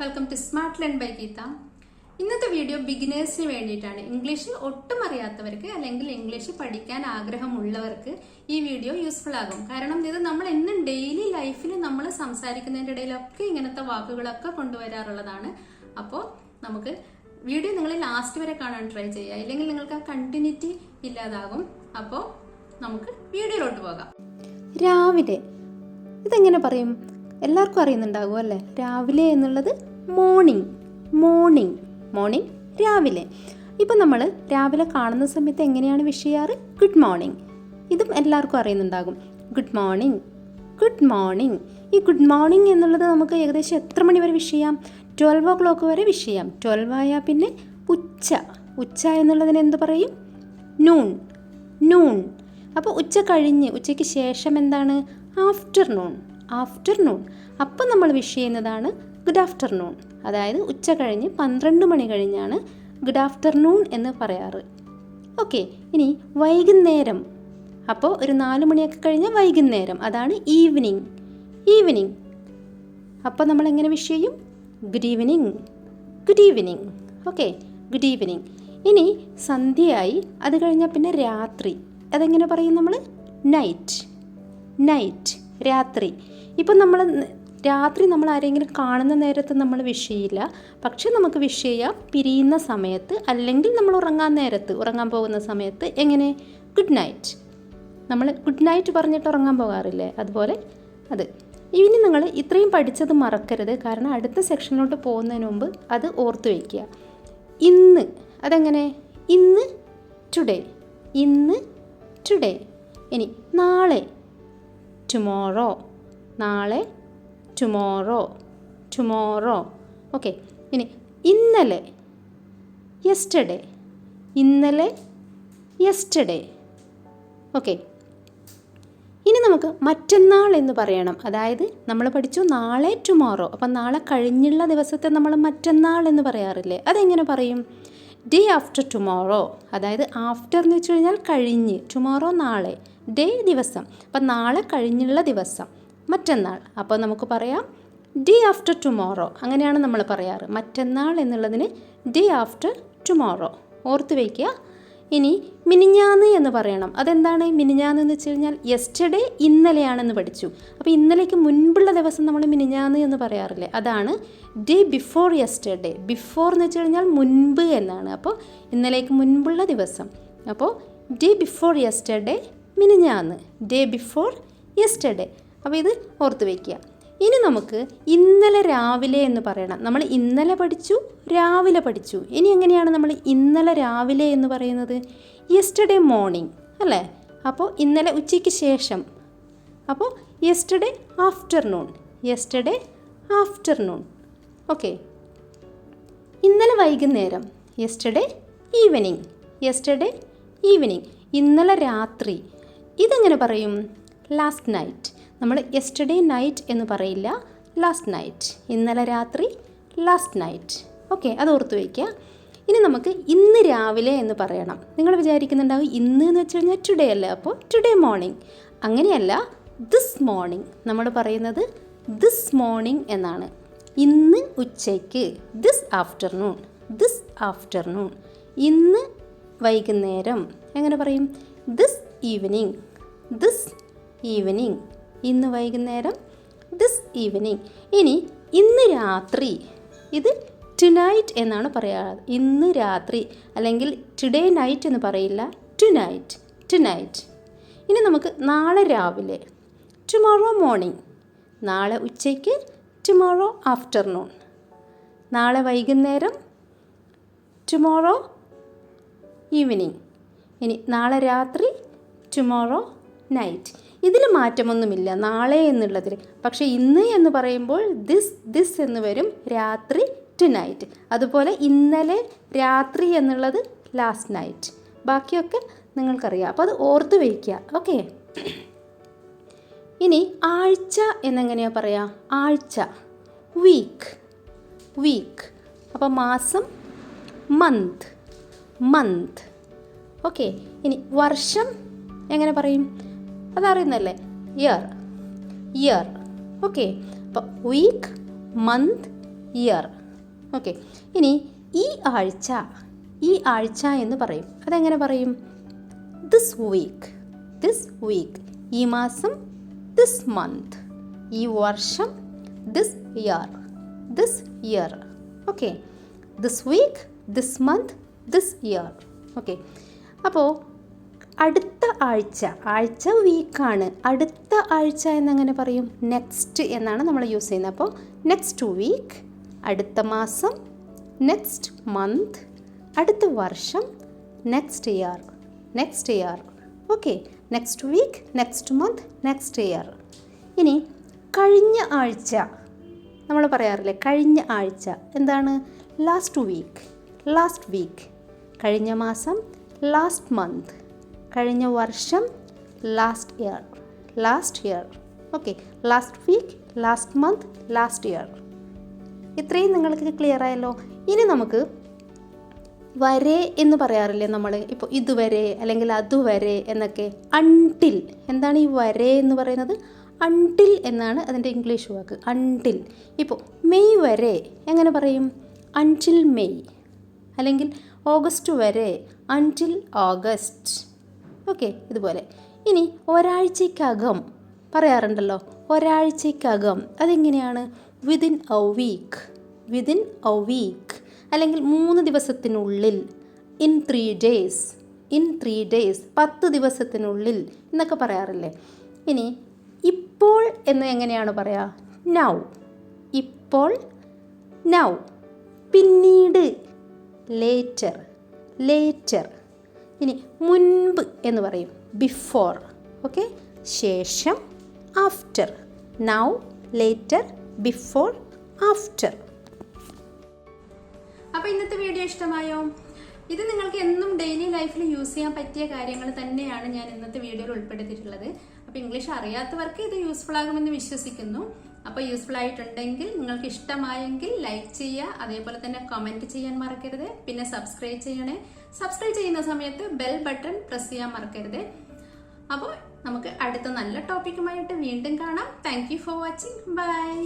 Welcome to smart learn by Geetha ഇന്നത്തെ video ബിഗിനേഴ്സിന് വേണ്ടിയിട്ടാണ്. ഇംഗ്ലീഷിൽ ഒട്ടും അറിയാത്തവർക്ക് അല്ലെങ്കിൽ ഇംഗ്ലീഷ് പഠിക്കാൻ ആഗ്രഹമുള്ളവർക്ക് ഈ വീഡിയോ യൂസ്ഫുൾ ആകും. കാരണം ഇത് നമ്മൾ എന്നും ഡെയിലി ലൈഫിൽ നമ്മൾ സംസാരിക്കുന്നതിന്റെ ഇടയിലൊക്കെ ഇങ്ങനത്തെ വാക്കുകളൊക്കെ കൊണ്ടുവരാറുള്ളതാണ്. അപ്പോൾ നമുക്ക് വീഡിയോ നിങ്ങൾ ലാസ്റ്റ് വരെ കാണാൻ ട്രൈ ചെയ്യുക. ഇല്ലെങ്കിൽ നിങ്ങൾക്ക് ആ കണ്ടിന്യൂറ്റി ഇല്ലാതാകും. അപ്പോൾ നമുക്ക് വീഡിയോയിലോട്ട് പോകാം. രാവിലെ ഇതെങ്ങനെ പറയും? എല്ലാവർക്കും അറിയുന്നുണ്ടാകും അല്ലേ? രാവിലെ എന്നുള്ളത് മോർണിംഗ് മോർണിംഗ് മോർണിംഗ് രാവിലെ. ഇപ്പം നമ്മൾ രാവിലെ കാണുന്ന സമയത്ത് എങ്ങനെയാണ് വിഷ് ചെയ്യാറ് ഗുഡ് മോർണിംഗ് ഇതും എല്ലാവർക്കും അറിയുന്നുണ്ടാകും. ഗുഡ് മോർണിംഗ് ഗുഡ് മോർണിംഗ് ഈ ഗുഡ് മോർണിംഗ് എന്നുള്ളത് നമുക്ക് ഏകദേശം എത്ര മണി വരെ വിഷ് ചെയ്യാം? ട്വൽവ് ഓ ക്ലോക്ക് വരെ വിഷ് ചെയ്യാം. ട്വൽവ് ആയാൽ പിന്നെ ഉച്ച. ഉച്ച എന്നുള്ളതിന് എന്ത് പറയും? നൂൺ നൂൺ അപ്പോൾ ഉച്ച കഴിഞ്ഞ് ഉച്ചയ്ക്ക് ശേഷം എന്താണ്? Afternoon afternoon. അപ്പം നമ്മൾ വിഷ് ചെയ്യുന്നതാണ് ഗുഡ് ആഫ്റ്റർനൂൺ. അതായത് ഉച്ച കഴിഞ്ഞ് പന്ത്രണ്ട് മണി കഴിഞ്ഞാണ് ഗുഡ് ആഫ്റ്റർനൂൺ എന്ന് പറയാറ്. ഓക്കെ ഇനി വൈകുന്നേരം. അപ്പോൾ ഒരു നാല് മണിയൊക്കെ കഴിഞ്ഞാൽ വൈകുന്നേരം. അതാണ് ഈവനിങ്. ഈവനിങ്. അപ്പോൾ നമ്മൾ എങ്ങനെ വിഷ് ചെയ്യും? Good evening. Good evening. Okay good evening. ഇനി സന്ധ്യയായി അത് കഴിഞ്ഞാൽ പിന്നെ രാത്രി. അതെങ്ങനെ പറയും നമ്മൾ? നൈറ്റ്. നൈറ്റ് രാത്രി. ഇപ്പം നമ്മൾ രാത്രി നമ്മൾ ആരെങ്കിലും കാണുന്ന നേരത്ത് നമ്മൾ വിഷ് ചെയ്യില്ല. പക്ഷെ നമുക്ക് വിഷ് ചെയ്യാം പിരിയുന്ന സമയത്ത് അല്ലെങ്കിൽ നമ്മൾ ഉറങ്ങാൻ നേരത്ത് ഉറങ്ങാൻ പോകുന്ന സമയത്ത് എങ്ങനെ? ഗുഡ് നൈറ്റ് നമ്മൾ ഗുഡ് നൈറ്റ് പറഞ്ഞിട്ട് ഉറങ്ങാൻ പോകാറില്ലേ? അതുപോലെ അത്. ഇനി നിങ്ങൾ ഇത്രയും പഠിച്ചത് മറക്കരുത്. കാരണം അടുത്ത സെക്ഷനിലോട്ട് പോകുന്നതിന് മുമ്പ് അത് ഓർത്ത് വയ്ക്കുക ഇന്ന് അതെങ്ങനെ? ഇന്ന് ടുഡേ ഇന്ന് ടുഡേ ഇനി നാളെ. ടുമോറോ നാളെ ടുമോറോ ടുമോറോ ഓക്കെ ഇനി ഇന്നലെ യെസ്റ്റഡേ ഇന്നലെ യെസ്റ്റഡേ ഓക്കെ ഇനി നമുക്ക് മറ്റന്നാൾ എന്ന് പറയണം. അതായത് നമ്മൾ പഠിച്ചു നാളെ ടുമോറോ അപ്പം നാളെ കഴിഞ്ഞുള്ള ദിവസത്തെ നമ്മൾ മറ്റന്നാൾ എന്ന് പറയാറില്ലേ? അതെങ്ങനെ പറയും? ഡേ ആഫ്റ്റർ ടുമോറോ അതായത് ആഫ്റ്റർ എന്ന് വെച്ച് കഴിഞ്ഞാൽ കഴിഞ്ഞ്. ടുമോറോ നാളെ. ഡേ ദിവസം. അപ്പം നാളെ കഴിഞ്ഞുള്ള ദിവസം. മറ്റന്നാൾ. അപ്പോൾ നമുക്ക് പറയാം ഡേ ആഫ്റ്റർ ടുമോറോ അങ്ങനെയാണ് നമ്മൾ പറയാറ്. മറ്റന്നാൾ എന്നുള്ളതിന് ഡേ ആഫ്റ്റർ ടുമോറോ ഓർത്ത് വയ്ക്കുക. ഇനി മിനിഞ്ഞാന്ന് എന്ന് പറയണം. അതെന്താണ് മിനിഞ്ഞാന്ന് എന്ന് വെച്ച് കഴിഞ്ഞാൽ യെസ്റ്റർഡേ ഇന്നലെയാണെന്ന് പഠിച്ചു. അപ്പോൾ ഇന്നലേക്ക് മുൻപുള്ള ദിവസം നമ്മൾ മിനിഞ്ഞാന്ന് എന്ന് പറയാറില്ലേ? അതാണ് ഡേ ബിഫോർ യെസ്റ്റർഡേ ബിഫോർ എന്ന് വെച്ച് കഴിഞ്ഞാൽ മുൻപ് എന്നാണ്. അപ്പോൾ ഇന്നലേക്ക് മുൻപുള്ള ദിവസം. അപ്പോൾ ഡേ ബിഫോർ യെസ്റ്റർഡേ മിനിഞ്ഞാന്ന്. ഡേ ബിഫോർ യെസ്റ്റർഡേ അപ്പോൾ ഇത് ഓർത്ത് വയ്ക്കുക. ഇനി നമുക്ക് ഇന്നലെ രാവിലെ എന്ന് പറയണം. നമ്മൾ ഇന്നലെ പഠിച്ചു രാവിലെ പഠിച്ചു. ഇനി എങ്ങനെയാണ് നമ്മൾ ഇന്നലെ രാവിലെ എന്ന് പറയുന്നത്? യെസ്റ്റർഡേ മോർണിംഗ് അല്ലേ? അപ്പോൾ ഇന്നലെ ഉച്ചയ്ക്ക് ശേഷം. അപ്പോൾ yesterday afternoon yesterday afternoon okay ഇന്നലെ വൈകുന്നേരം യെസ്റ്റർഡേ ഈവനിങ് യെസ്റ്റർഡേ ഈവനിങ് ഇന്നലെ രാത്രി ഇതെങ്ങനെ പറയും? ലാസ്റ്റ് നൈറ്റ് നമ്മൾ യെസ്റ്റർഡേ നൈറ്റ് എന്ന് പറയില്ല ലാസ്റ്റ് നൈറ്റ് ഇന്നലെ രാത്രി ലാസ്റ്റ് നൈറ്റ് ഓക്കെ അത് ഓർത്ത് വയ്ക്കുക. ഇനി നമുക്ക് ഇന്ന് രാവിലെ എന്ന് പറയണം. നിങ്ങൾ വിചാരിക്കുന്നുണ്ടാവും ഇന്ന് എന്ന് വെച്ച് കഴിഞ്ഞാൽ ടുഡേ അല്ലേ? അപ്പോൾ ടുഡേ മോർണിംഗ് അങ്ങനെയല്ല ദിസ് മോർണിംഗ് നമ്മൾ പറയുന്നത് ദിസ് മോർണിംഗ് എന്നാണ്. ഇന്ന് ഉച്ചയ്ക്ക് ദിസ് ആഫ്റ്റർനൂൺ ദിസ് ആഫ്റ്റർനൂൺ ഇന്ന് വൈകുന്നേരം. എങ്ങനെ പറയും? ദിസ് ഈവനിങ് ദിസ് ഈവനിങ് ഇന്ന് വൈകുന്നേരം ദിസ് ഈവനിങ് ഇനി ഇന്ന് രാത്രി. ഇത് ടുനൈറ്റ് എന്നാണ് പറയാറ്. ഇന്ന് രാത്രി അല്ലെങ്കിൽ ടുഡേ നൈറ്റ് എന്ന് പറയില്ല. ടുനൈറ്റ് ടുനൈറ്റ് ഇനി നമുക്ക് നാളെ രാവിലെ. ടുമോറോ മോർണിംഗ് നാളെ ഉച്ചയ്ക്ക് ടുമോറോ ആഫ്റ്റർനൂൺ നാളെ വൈകുന്നേരം ടുമോറോ ഈവനിങ് ഇനി നാളെ രാത്രി ടുമോറോ നൈറ്റ് ഇതിൽ മാറ്റമൊന്നുമില്ല നാളെ എന്നുള്ളതിൽ. പക്ഷേ ഇന്ന് എന്ന് പറയുമ്പോൾ ദിസ് ദിസ് എന്ന് വരും രാത്രി ടു നൈറ്റ് അതുപോലെ ഇന്നലെ രാത്രി എന്നുള്ളത് ലാസ്റ്റ് നൈറ്റ് ബാക്കിയൊക്കെ നിങ്ങൾക്കറിയാം. അപ്പോൾ അത് ഓർത്ത് വയ്ക്കുക. ഓക്കെ? ഇനി ആഴ്ച എന്നെങ്ങനെയാ പറയാ? ആഴ്ച. വീക്ക് വീക്ക് അപ്പോൾ മാസം മന്ത് മന്ത് ഓക്കെ? ഇനി വർഷം എങ്ങനെ പറയും? അതറിയുന്നല്ലേ? ഇയർ ഇയർ ഓക്കെ അപ്പോൾ വീക്ക് മന്ത് ഇയർ ഓക്കെ ഇനി ഈ ആഴ്ച ഈ ആഴ്ച എന്ന് പറയും. അതെങ്ങനെ പറയും? ദിസ് വീക്ക് ദിസ് വീക്ക് ഈ മാസം ദിസ് മന്ത് ഈ വർഷം this year this year okay this week this month this year okay അപ്പോൾ അടുത്ത ആഴ്ച ആഴ്ച വീക്കാണ് അടുത്ത ആഴ്ച എന്നങ്ങനെ പറയും? നെക്സ്റ്റ് എന്നാണ് നമ്മൾ യൂസ് ചെയ്യുന്നത്. അപ്പോൾ നെക്സ്റ്റ് വീക്ക് അടുത്ത മാസം നെക്സ്റ്റ് മന്ത് അടുത്ത വർഷം next year next year okay next week next month next year ഇനി കഴിഞ്ഞ ആഴ്ച നമ്മൾ പറയാറില്ലേ? കഴിഞ്ഞ ആഴ്ച എന്താണ്? ലാസ്റ്റ് വീക്ക് ലാസ്റ്റ് വീക്ക് കഴിഞ്ഞ മാസം ലാസ്റ്റ് മന്ത് കഴിഞ്ഞ വർഷം last year last year okay last week last month last year ഇത്രയും നിങ്ങൾക്ക് ക്ലിയർ ആയല്ലോ. ഇനി നമുക്ക് വരെ എന്ന് പറയാറില്ലേ നമ്മൾ ഇപ്പോൾ ഇതുവരെ അല്ലെങ്കിൽ അതുവരെ എന്നൊക്കെ. അൺടിൽ എന്താണ് ഈ വരെ എന്ന് പറയുന്നത്? അൺടിൽ എന്നാണ് അതിന്റെ ഇംഗ്ലീഷ് വാക്ക്. അൺടിൽ ഇപ്പോൾ മെയ് വരെ എങ്ങനെ പറയും? Until May. അല്ലെങ്കിൽ ഓഗസ്റ്റ് വരെ. Until August. ഓക്കെ ഇതുപോലെ. ഇനി ഒരാഴ്ചയ്ക്കകം പറയാറുണ്ടല്ലോ ഒരാഴ്ചയ്ക്കകം അതെങ്ങനെയാണ്? Within a week within a week അല്ലെങ്കിൽ മൂന്ന് ദിവസത്തിനുള്ളിൽ in three days in three days പത്ത് ദിവസത്തിനുള്ളിൽ എന്നൊക്കെ പറയാറില്ലേ? ഇനി ഇപ്പോൾ എന്ന് എങ്ങനെയാണ് പറയുക നൗ ഇപ്പോൾ നൗ പിന്നീട് ലേറ്റർ ലേറ്റർ ഇനി മുൻപ് എന്ന് പറയും. ബിഫോർ ഓക്കെ ശേഷം after now later before after അപ്പോൾ ഇന്നത്തെ വീഡിയോ ഇഷ്ടമായോ? ഇത് നിങ്ങൾക്ക് എന്നും ഡെയിലി ലൈഫിൽ യൂസ് ചെയ്യാൻ പറ്റിയ കാര്യങ്ങൾ തന്നെയാണ് ഞാൻ ഇന്നത്തെ വീഡിയോയിൽ ഉൾപ്പെടുത്തിയിട്ടുള്ളത്. അപ്പോൾ ഇംഗ്ലീഷ് അറിയാത്തവർക്ക് ഇത് യൂസ്ഫുൾ ആകുമെന്ന് വിശ്വസിക്കുന്നു. അപ്പോൾ യൂസ്ഫുൾ ആയിട്ടുണ്ടെങ്കിൽ നിങ്ങൾക്ക് ഇഷ്ടമായെങ്കിൽ ലൈക്ക് ചെയ്യുക അതേപോലെ തന്നെ കമന്റ് ചെയ്യാൻ മറക്കരുത്. പിന്നെ സബ്സ്ക്രൈബ് ചെയ്യണേ. സബ്സ്ക്രൈബ് ചെയ്യുന്ന സമയത്ത് ബെൽ ബട്ടൺ പ്രസ് ചെയ്യാൻ മറക്കരുത്. അപ്പോൾ നമുക്ക് അടുത്ത നല്ല ടോപ്പിക്കുമായിട്ട് വീണ്ടും കാണാം. Thank for watching bye